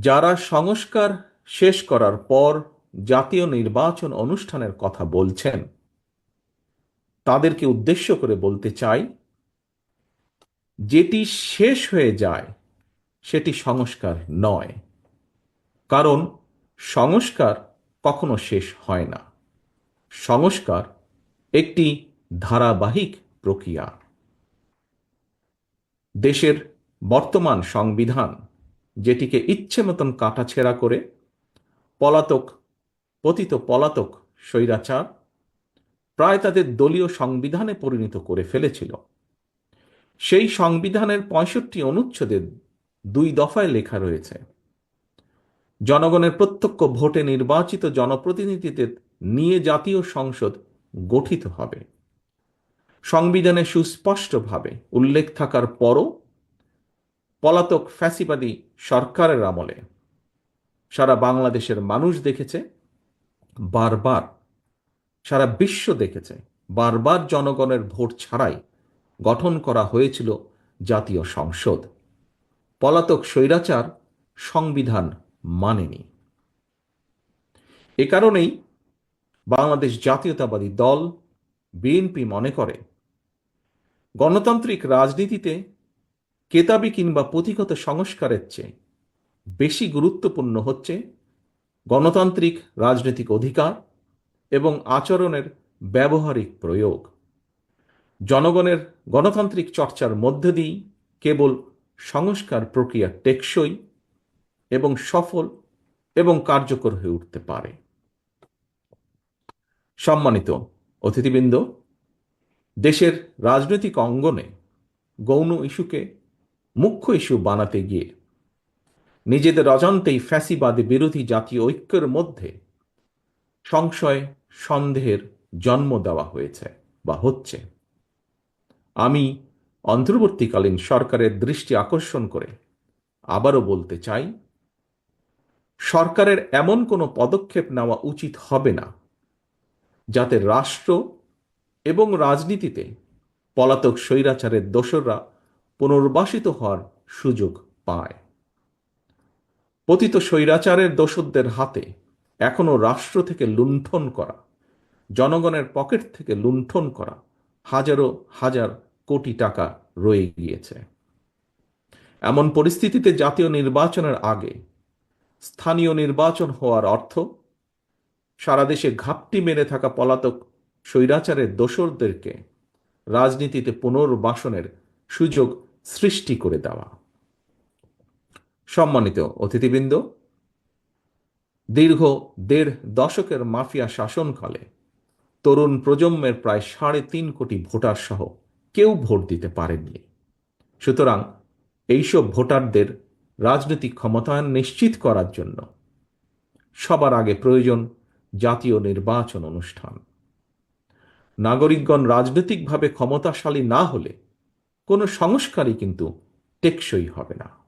যারা সংস্কার শেষ করার পর জাতীয় নির্বাচন অনুষ্ঠানের কথা বলছেন, তাদেরকে উদ্দেশ্য করে বলতে চাই, যেটি শেষ হয়ে যায়, সেটি সংস্কার নয়। কারণ সংস্কার কখনো শেষ হয় না। সংস্কার একটি ধারাবাহিক প্রক্রিয়া। দেশের বর্তমান সংবিধান যেটিকে ইচ্ছে মতন কাটাছেড়া করে পলাতক, পতিত পলাতক স্বৈরাচার প্রায় তাদের দলীয় সংবিধানে পরিণত করে ফেলেছিল। সেই সংবিধানের পঁয়ষট্টি অনুচ্ছেদের দুই দফায় লেখা রয়েছে। জনগণের প্রত্যক্ষ ভোটে নির্বাচিত জনপ্রতিনিধিদের নিয়ে জাতীয় সংসদ গঠিত হবে। সংবিধানে সুস্পষ্টভাবে উল্লেখ থাকার পরও পলাতক ফ্যাসিবাদী সরকারের আমলে। সারা বাংলাদেশের মানুষ দেখেছে, বারবার, সারা বিশ্ব দেখেছে, বারবার জনগণের ভোট ছাড়াই গঠন করা হয়েছিল জাতীয় সংসদ। পলাতক স্বৈরাচার সংবিধান মানেনি। এ কারণেই বাংলাদেশ জাতীয়তাবাদী দল, বিএনপি মনে করে, গণতান্ত্রিক রাজনীতিতে কেতাবি কিংবা পুঁথিগত সংস্কারের চেয়ে বেশি গুরুত্বপূর্ণ হচ্ছে গণতান্ত্রিক রাজনৈতিক অধিকার এবং আচরণের ব্যবহারিক প্রয়োগ। জনগণের গণতান্ত্রিক চর্চার মধ্যে দিয়েই কেবল সংস্কার প্রক্রিয়া টেকসই এবং সফল এবং কার্যকর হয়ে উঠতে পারে। সম্মানিত অতিথিবৃন্দ, দেশের রাজনৈতিক অঙ্গনে গৌণ ইস্যুকে মুখ্য ইস্যু বানাতে গিয়ে। নিজেদের অজান্তেই ফ্যাসিবাদী বিরোধী জাতীয় ঐক্যের মধ্যে সংশয়, সন্দেহের জন্ম দেওয়া হয়েছে বা হচ্ছে। আমি অন্তর্বর্তীকালীন সরকারের দৃষ্টি আকর্ষণ করে আবারও বলতে চাই, সরকারের এমন কোনো পদক্ষেপ নেওয়া উচিত হবে না যাতে রাষ্ট্র এবং রাজনীতিতে পলাতক স্বৈরাচারের দোসররা পুনর্বাসিত হওয়ার সুযোগ পায়। পতিত স্বৈরাচারের দোসরদের হাতে এখনও রাষ্ট্র থেকে লুণ্ঠন করা, জনগণের পকেট থেকে লুণ্ঠন করা হাজারো হাজার কোটি টাকা রয়ে গিয়েছে। এমন পরিস্থিতিতে জাতীয় নির্বাচনের আগে স্থানীয় নির্বাচন হওয়ার অর্থ সারা দেশে ঘাপটি মেরে থাকা পলাতক স্বৈরাচারের দোসরদেরকে রাজনীতিতে পুনর্বাসনের সুযোগ সৃষ্টি করে দেওয়া। সম্মানিত অতিথিবৃন্দ, দীর্ঘ দেড় দশকের মাফিয়া শাসনকালে তরুণ প্রজন্মের প্রায় সাড়ে তিন কোটি ভোটার সহ কেউ ভোট দিতে পারেননি। সুতরাং এইসব ভোটারদের রাজনৈতিক ক্ষমতায়ন নিশ্চিত করার জন্য সবার আগে প্রয়োজন জাতীয় নির্বাচন অনুষ্ঠান। নাগরিকগণ রাজনৈতিকভাবে ক্ষমতাশালী না হলে কোনো সংস্কারই কিন্তু টেকসই হবে না।